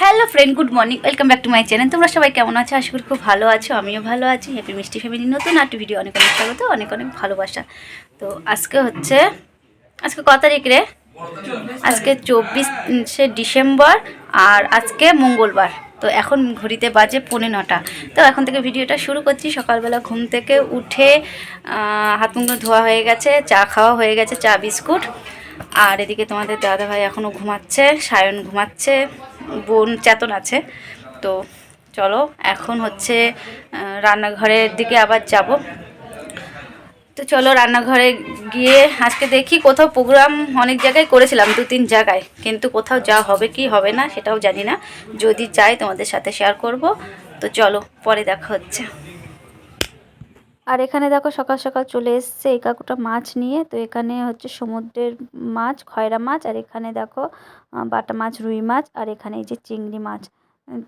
Hello friend good morning welcome back to my channel তোমরা সবাই কেমন আছো? আশা করি খুব ভালো আছো, আমিও ভালো আছি। হ্যাপি মিষ্টি ফ্যামিলি নতুন আরেকটি ভিডিও অনেক অনেক স্বাগত, অনেক অনেক ভালোবাসা। তো আজকে হচ্ছে, আজকে ক তারিখ রে? আজকে চব্বিশে ডিসেম্বর আর আজকে মঙ্গলবার। তো এখন ঘড়িতে বাজে পৌনে নটা। তো এখন থেকে ভিডিওটা শুরু করছি। সকালবেলা ঘুম থেকে উঠে হাত মুখ ধোয়া হয়ে গেছে, চা খাওয়া হয়ে গেছে, চা, বিস্কুট। আর এদিকে তোমাদের দাদা ভাই এখনও ঘুমাচ্ছে, সায়ন ঘুমাচ্ছে। বোন চেতন আছে। তো চলো, এখন হচ্ছে রান্নাঘরের দিকে আবার যাব। তো চলো রান্নাঘরে গিয়ে আজকে দেখি কোথাও প্রোগ্রাম অনেক জায়গায় করেছিলাম, দু তিন জায়গায়। কিন্তু কোথাও যা হবে কি হবে না, সেটাও জানি না। যদি যাই তোমাদের সাথে শেয়ার করব। তো চলো, পরে দেখা হচ্ছে। আর এখানে দেখো সকাল সকাল চলে এসছে এই কাকুটা মাছ নিয়ে। তো এখানে হচ্ছে সমুদ্রের মাছ, খয়রা মাছ, আর এখানে দেখো বাটা মাছ, রুই মাছ, আর এখানে এই যে চিংড়ি মাছ।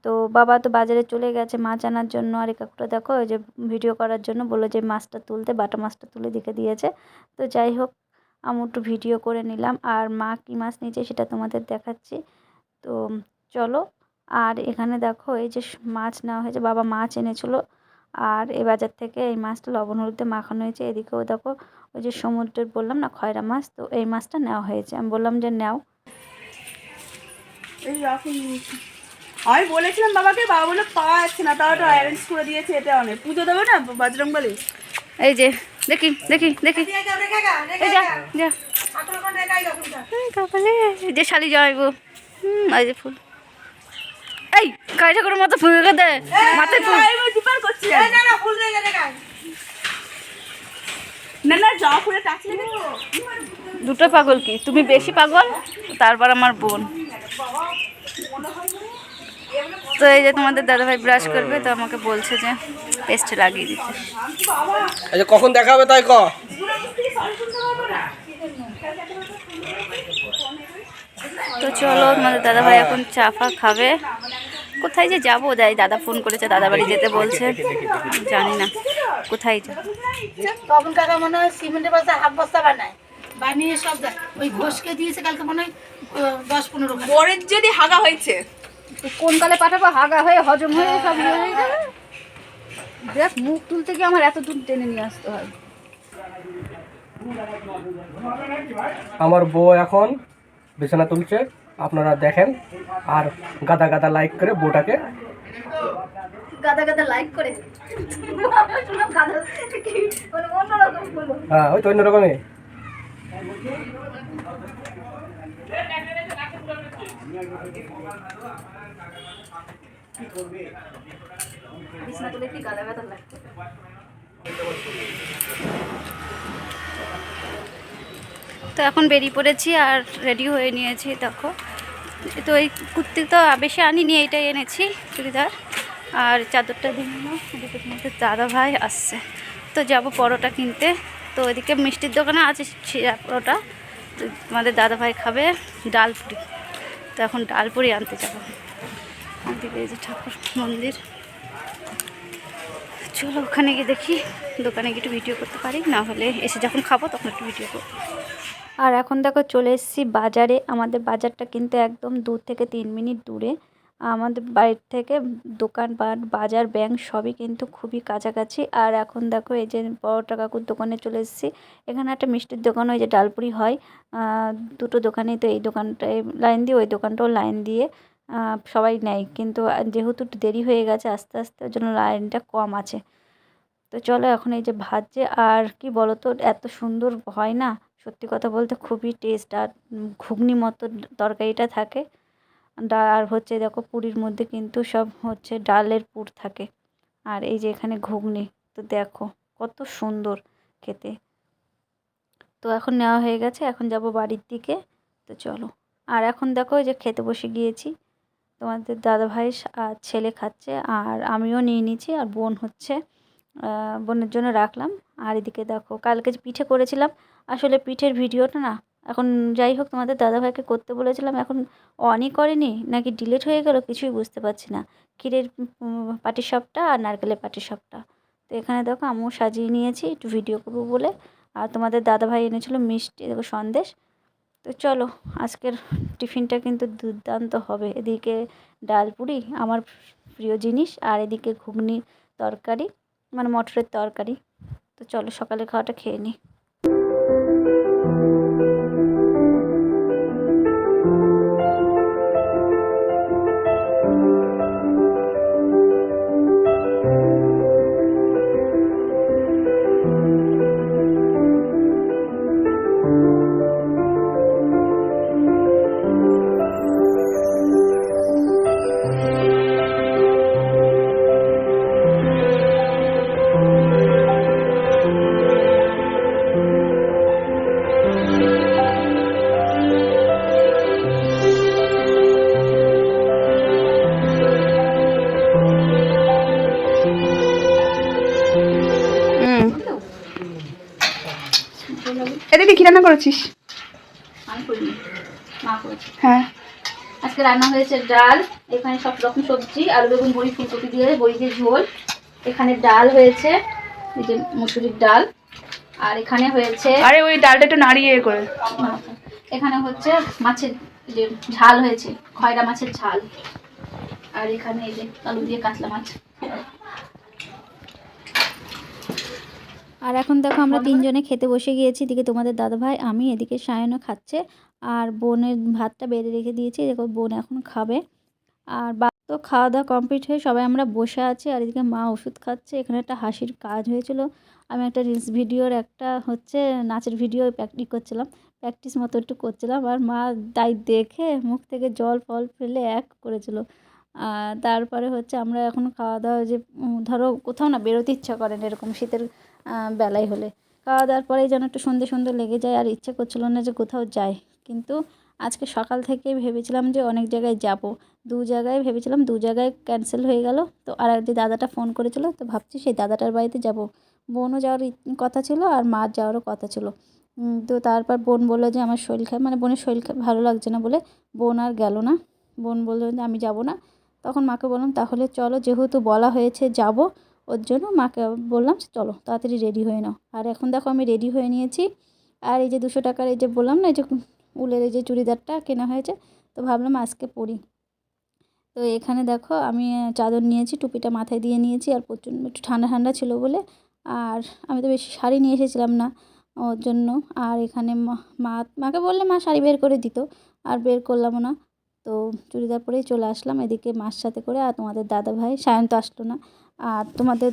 তো বাবা তো বাজারে চলে গেছে মাছ আনার জন্য, আর এই কাকুটা দেখো, ওই যে ভিডিও করার জন্য বলল যে মাছটা তুলতে, বাটা মাছটা তুলে দিকে দিয়েছে। তো যাই হোক, আমি একটু ভিডিও করে নিলাম। আর মা কী মাছ নিয়েছে সেটা তোমাদের দেখাচ্ছি। তো চলো, আর এখানে দেখো, এই যে মাছ নেওয়া হয়েছে, বাবা মাছ এনেছিলো। আর এই বাজার থেকে এই মাছটা লবণ হলুদে মাখানো হয়েছে। এদিকেও দেখো ওই যে সমুদ্রের বললাম না খয়রা মাছ তো এই মাছটা নেওয়া হয়েছে। আমি বললাম যে নেও। আমি বলেছিলাম বাবাকে বাবা বলে পাওয়া যাচ্ছে না তাও তো অ্যারেঞ্জ করে দিয়েছে এটা অনেক। পুজো দেবে না বজরং বলি? এই যে দেখি দেখি দেখি। এই যা যা। কপালে যে শালি জড়াইব হুম এই যে ফুল। কাই ঠাকুরের মতো ফুল দে। মাথায় ফুল। ডিপার করছি। না না জবা ফুলে টাচ লেগে দুটো পাগল কি? তুমি বেশি পাগল তারপর আমার বোন। তো এই যে তোমাদের দাদাভাই ব্রাশ করবে তো আমাকে বলছে যে পেস্ট লাগিয়ে দিতে। আচ্ছা কখন দেখা হবে তাই ক? তো চলো তোমাদের দাদাভাই এখন চা ফা খাবে। কোথায় যে যাব? যাই দাদা ফোন করেছে দাদা বাড়ি যেতে বলছে। জানি না কোথায় যাব? তখন কাকা মনে হয় সিমেন্টের বস্তা হাফ বস্তা বানায়। বানিয়ে সব দেয়। ওই ঘোষকে দিয়েছে কালকে মনে হয় দশ পনেরো। বরের যদি হাগা হয়েছে। কোন কালে পাঠাবো? হাগা হয়ে হজম হয়ে সব ইয়ে হয়ে যাবে। দেখ মুখ তুলতে গিয়ে আমার এত দূর টেনে নিয়ে আসতে হয়। আমার বউ এখন বিছানা তুলছে। আপনারা দেখেন আর গাদা গাদা লাইক করে বউটাকে গাদা গাদা লাইক করে শুনলাম গাদা কি মানে অন্যরকম বলবো হ্যাঁ ওই তো অন্য রকমই বিছনা তুলে কি গাদা গাদা লাইক তো এখন বেরিয়ে পড়েছি আর রেডি হয়ে নিয়েছি, দেখো। তো এই কুর্তি তো বেশি আনিনি, এইটাই এনেছি, চুড়িদার। আর চাদরটা এদিকে তোমাদের দাদা ভাই আসছে। তো যাব পরোটা কিনতে। তো এদিকে মিষ্টির দোকানে আছে ছিঁড়া পরোটা। তো তোমাদের দাদা ভাই খাবে ডাল পুরি। তো এখন ডাল পুরি আনতে যাব। ওদিকে এই যে ঠাকুর মন্দির। চলো ওখানে গিয়ে দেখি, দোকানে গিয়ে একটু ভিডিও করতে পারি, না হলে এসে যখন খাব তখন একটু ভিডিও করব। আর এখন দেখো চলে এসেছি বাজারে। আমাদের বাজারটা কিন্তু একদম দূর থেকে তিন মিনিট দূরে। আমাদের বাড়ির থেকে দোকানপাট, বাজার, ব্যাংক সবই কিন্তু খুবই কাছাকাছি। আর এখন দেখো এই যে পরোটা কাকুর দোকানে চলে এসেছি। এখানে একটা মিষ্টির দোকান, ওই যে ডালপুরি হয়। দুটো দোকানেই তো এই দোকানটায় লাইন দিয়ে, ওই দোকানটাও লাইন দিয়ে সবাই নেয়। কিন্তু যেহেতু দেরি হয়ে গেছে, আস্তে আস্তে ওই জন্য লাইনটা কম আছে। তো চলো এখন এই যে ভাজছে, আর কি বলো তো এত সুন্দর হয় না। সত্যি কথা বলতে খুবই টেস্ট আর ঘুগনি মতো তরকারিটা থাকে। ডা- আর হচ্ছে দেখো পুরীর মধ্যে কিন্তু সব হচ্ছে ডালের পুর থাকে। আর এই যে এখানে ঘুগনি, তো দেখো কত সুন্দর খেতে। তো এখন নেওয়া হয়ে গেছে, এখন যাব বাড়ির দিকে, তো চলো। আর এখন দেখো যে খেতে বসে গিয়েছি, তোমাদের দাদা ভাই আর ছেলে খাচ্ছে, আর আমিও নিয়ে নিয়েছি আর বোন হচ্ছে বোনের জন্য রাখলাম। আর এদিকে দেখো, কালকে যে পিঠে করেছিলাম আসলে পিঠের ভিডিওটা না, এখন যাই হোক তোমাদের দাদাভাইকে করতে বলেছিলাম, এখন অনই করেনি, নাকি ডিলিট হয়ে গেল কিছুই বুঝতে পারছি না। ক্ষীরের পাটির সাপটা আর নারকেলের পাটির সাপটা তো এখানে দেখো আমিও সাজিয়ে নিয়েছি, একটু ভিডিও করব বলে। আর তোমাদের দাদাভাই এনেছিল মিষ্টি, দেখো সন্দেশ। তো চলো, আজকের টিফিনটা কিন্তু দুর্দান্ত হবে। এদিকে ডাল পুরি, আমার প্রিয় জিনিস, আর এদিকে ঘুগনি তরকারি মানে মটরের তরকারি। তো চলো সকালে খাওয়াটা খেয়ে নিই। এদিকে কি রান্না করেছিস? হ্যাঁ। আজকে রান্না হয়েছে ডাল এখানে সব রকম সবজি আলু বেগুন বড়ি ফুলকপি দিয়ে বড়ি দিয়ে ঝোল। এখানে ডাল হয়েছে এই যে মুসুরির ডাল। আর এখানে হয়েছে আরে ওই ডালটা একটু নাড়িয়ে করে। এখানে হচ্ছে মাছের যে ঝাল হয়েছে খয়রা মাছের ঝাল। আর এখানে এই যে আলু দিয়ে কাতলা মাছ। আর এখন দেখো আমরা তিনজনে খেতে বসে গিয়েছি। এদিকে তোমাদের দাদা ভাই আমি এদিকে সায়নও খাচ্ছে। আর বোনের ভাতটা বেড়ে রেখে দিয়েছি। দেখো বোন এখন খাবে। আর বা তো খাওয়া দাওয়া কমপ্লিট হয়ে সবাই আমরা বসে আছি। আর এদিকে মা ওষুধ খাচ্ছে। এখানে একটা হাসির কাজ হয়েছিল। আমি একটা রিলস ভিডিওর একটা হচ্ছে নাচের ভিডিও প্র্যাকটিস করছিলাম। প্র্যাকটিস মতো একটু করছিলাম। আর মা তাই দেখে মুখ থেকে জল ফল ফেলে এক করেছিল। আর তারপরে হচ্ছে আমরা এখন খাওয়া দাওয়া যে ধরো কোথাও না বেরোতে ইচ্ছা করেন এরকম শীতের বেলায় হলে। খাওয়া দাওয়ার পরেই যেন একটু সন্ধে সন্ধে লেগে যায় আর ইচ্ছে করছিল না যে কোথাও যাই। কিন্তু আজকে সকাল থেকে ভেবেছিলাম যে অনেক জায়গায় যাব। দু জায়গায় ভেবেছিলাম, দু জায়গায় ক্যান্সেল হয়ে গেল। তো আর যে দাদাটা ফোন করেছিল, তো ভাবছি সেই দাদাটার বাড়িতে যাব। বোনও যাওয়ার কথা ছিল আর মার যাওয়ারও কথা ছিল। তো তারপর বোন বলল যে আমার শরীর খারাপ মানে বোনের শরীর খারাপ, ভালো লাগছে না বলে বোন আর গেল না। বোন বলল যে আমি যাব না। তখন মাকে বললাম, তাহলে চলো, যেহেতু বলা হয়েছে যাব ওর জন্য মাকে বললাম চলো, তাড়াতাড়ি রেডি হয়ে নাও। আর এখন দেখো আমি রেডি হয়ে নিয়েছি। আর এই যে দুশো টাকার এই যে বললাম না, এই যে উলের এই যে চুড়িদারটা কেনা হয়েছে, তো ভাবলাম আজকে পরি। তো এখানে দেখো আমি চাদর নিয়েছি, টুপিটা মাথায় দিয়ে নিয়েছি, আর প্রচণ্ড একটু ঠান্ডা ঠান্ডা ছিল বলে। আর আমি তো বেশি শাড়ি নিয়ে এসেছিলাম না ওর জন্য। আর এখানে মা মাকে বললে মা শাড়ি বের করে দিত, আর বের করলামও না। তো চুড়িদার পরেই চলে আসলাম এদিকে মার সাথে করে। আর তোমাদের দাদা ভাই সায়ন তো আসলো না। আর তোমাদের,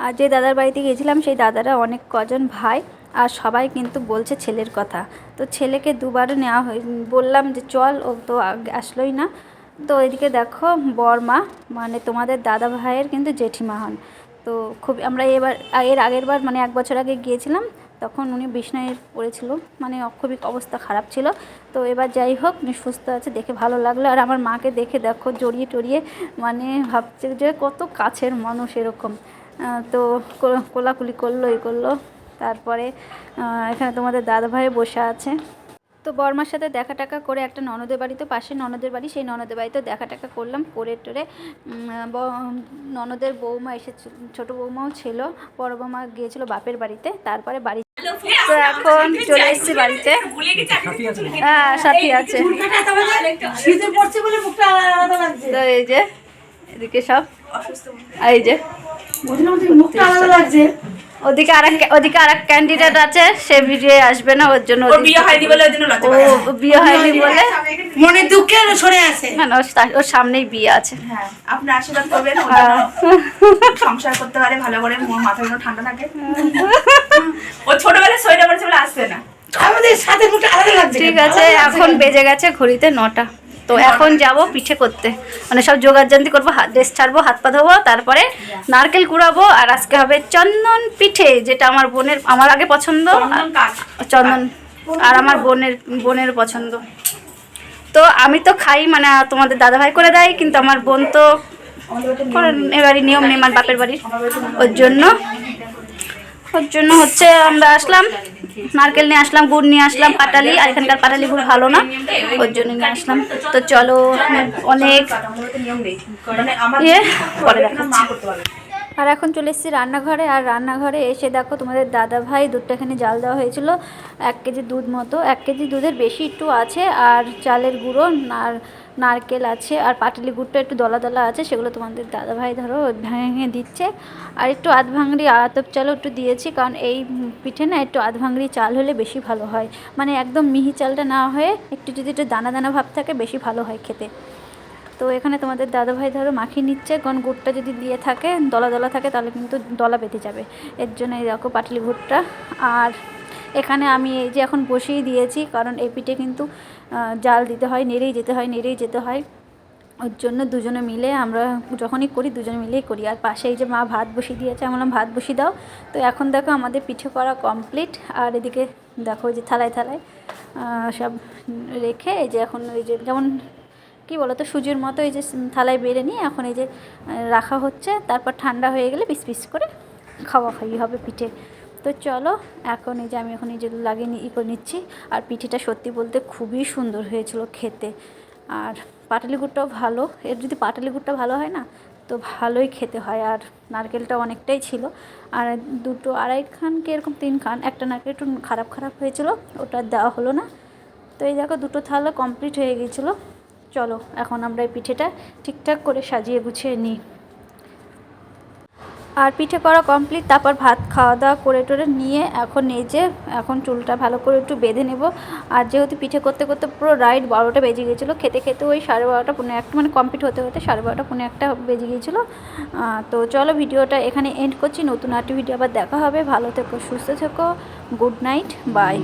আর যে দাদার বাড়িতে গিয়েছিলাম, সেই দাদারা অনেক কজন ভাই আর সবাই কিন্তু বলছে ছেলের কথা। তো ছেলেকে দুবার নেওয়া হয়ে, বললাম যে চল, ও তো আসলোই না। তো এদিকে দেখো, বর্মা মানে তোমাদের দাদা ভাইয়ের কিন্তু জেঠিমা হন। তো খুব আমরা এবার, এর আগের বার মানে এক বছর আগে গিয়েছিলাম তখন উনি বিছনায় পড়েছিল মানে খুবই অবস্থা খারাপ ছিল। তো এবার যাই হোক, উনি সুস্থ আছে, দেখে ভালো লাগল। আর আমার মাকে দেখে দেখো, জড়িয়ে টড়িয়ে মানে ভাবছে যে কত কাছের মানুষ এরকম। তো কোলাকুলি করল এই করল। তারপরে এখানে তোমাদের দাদা ভাই বসে আছে। তো বর্মার সাথে দেখা টাকা করে একটা ননদের বাড়ি, তো পাশে ননদের বাড়ি, সেই ননদের বাড়িতে দেখা টাকা করলাম, করে টোরে ননদের বৌমা এসেছিল, ছোটো বৌমাও ছিল, বড় বৌমা গিয়েছিল বাপের বাড়িতে। তারপরে বাড়ি তো এখন চলে এসেছি বাড়িতে। হ্যাঁ সাথী আছে। তো এই যে, এদিকে সব। এই যে মুখটা আলাদা লাগছে। ওদিকে আর ওদিকে আর এক ক্যান্ডিডেট আছে সে ভিডিও আসবে না ওর জন্য ওর ওদিকে- বিয়ে হয়নি বলে ওই জন্য লজ্জা পায়। ও বিয়ে হয়নি বলে। মনে দুঃখে সরে আছে। না ওর সামনেই বিয়ে আছে। হ্যাঁ আপনি আশীর্বাদ করবেন ও হ্যাঁ। সংসার করতে পারে ভালো করে মোর মাথা ঠান্ডা থাকে। ও ছোটবেলায় আসবে না আমাদের সাথে মুখটা আলাদা লাগছে ঠিক আছে এখন বেজে গেছে ঘড়িতে নটা। তো এখন যাব পিঠে করতে। মানে সব জোগাড় জান্তি করব হাত ড্রেস ছাড়বো হাত পা ধোবো তারপরে নারকেল কুড়াবো আর আজকে হবে চন্দন পিঠে যেটা আমার বোনের আমার আগে পছন্দ। চন্দন আর আমার বোনের বোনের পছন্দ। তো আমি তো খাই মানে তোমাদের দাদা ভাই করে দেয় কিন্তু আমার বোন তো এবারই নিয়ম নেই আমার বাপের বাড়ির। ওর জন্য ওর জন্য হচ্ছে আমরা আসলাম। নারকেল নিয়ে আসলাম গুড় নিয়ে আসলাম পাটালি আর এখানকার পাটালি গুড় ভালো না? ওর জন্য নিয়ে আসলাম। তো চলো অনেক নিয়ম নেই মানে ইয়ে, পরে দেখাচ্ছি। আর এখন চলে এসেছি রান্নাঘরে। আর রান্নাঘরে এসে দেখো তোমাদের দাদা ভাই দুধটা এখানে জাল দেওয়া হয়েছিল, এক কেজি দুধ মতো। এক কেজি দুধের বেশি একটু আছে, আর চালের গুঁড়ো, আর নারকেল আছে, আর পাটালি গুড়টা একটু দলা দলা আছে, সেগুলো তোমাদের দাদা ভাই ধরো ভেঙে দিচ্ছে। আর একটু আধ ভাঙড়ি আতপ চালও একটু দিয়েছি, কারণ এই পিঠে না একটু আধ ভাঙড়ি চাল হলে বেশি ভালো হয়। মানে একদম মিহি চালটা না হয়ে একটু যদি একটু দানা দানা ভাব থাকে, বেশি ভালো হয় খেতে। তো এখানে তোমাদের দাদাভাই ধরো মাখিয়ে নিচ্ছে, কারণ গুড়টা যদি দিয়ে থাকে, দলা দলা থাকে, তাহলে কিন্তু দলা বেঁধে যাবে। এর জন্য এই দেখো পাটলি গুড়টা। আর এখানে আমি এই যে এখন বসিয়ে দিয়েছি, কারণ এই পিঠে কিন্তু জাল দিতে হয়, নেড়েই যেতে হয়, নেড়েই যেতে হয়। ওর জন্য দুজনে মিলে আমরা যখনই করি, দুজনে মিলেই করি। আর পাশে এই যে মা ভাত বসিয়ে দিয়েছে, আমি বললাম, ভাত বসিয়ে দাও। তো এখন দেখো আমাদের পিঠে করা কমপ্লিট আর এদিকে দেখো যে থালায় থালায় সব রেখে এই যে এখন ওই যে যেমন কী বলো তো সুজির মতো এই যে থালায় বেড়ে নিয়ে এখন এই যে রাখা হচ্ছে, তারপর ঠান্ডা হয়ে গেলে পিস পিস করে খাওয়া খাওয়ি হবে পিঠে। তো চলো, এখন এই যে আমি এখন এই যে লাগিয়ে ই করে নিচ্ছি, আর পিঠেটা সত্যি বলতে খুবই সুন্দর হয়েছিল খেতে। আর পাটালি গুড়টাও ভালো, এর যদি পাটালি গুড়টা ভালো হয় না, তো ভালোই খেতে হয়, আর নারকেলটা অনেকটাই ছিল। আর দুটো আড়াই খান কি এরকম তিন খান, একটা নারকেল একটু খারাপ খারাপ হয়েছিল, ওটা দেওয়া হলো না। তো এই দেখো, দুটো থালা কমপ্লিট হয়ে গিয়েছিল চলো, এখন আমরা এই পিঠেটা ঠিকঠাক করে সাজিয়ে গুছিয়ে নিই। আর পিঠে করা কমপ্লিট তারপর ভাত খাওয়া দাওয়া করে টোরে নিয়ে এখন এই যে, এখন চুলটা ভালো করে একটু বেঁধে নেব। আর যেহেতু পিঠে করতে করতে পুরো রাইট বারোটা বেজে গিয়েছিল, খেতে খেতে ওই সাড়ে বারোটা পনেরো একটা মানে কমপ্লিট হতে হতে সাড়ে বারোটা পনেরো একটা বেজে গিয়েছিল। তো চলো ভিডিওটা এখানে এন্ড করছি। নতুন আরেকটি ভিডিও আবার দেখা হবে। ভালো থেকো, সুস্থ থেকো। Good night bye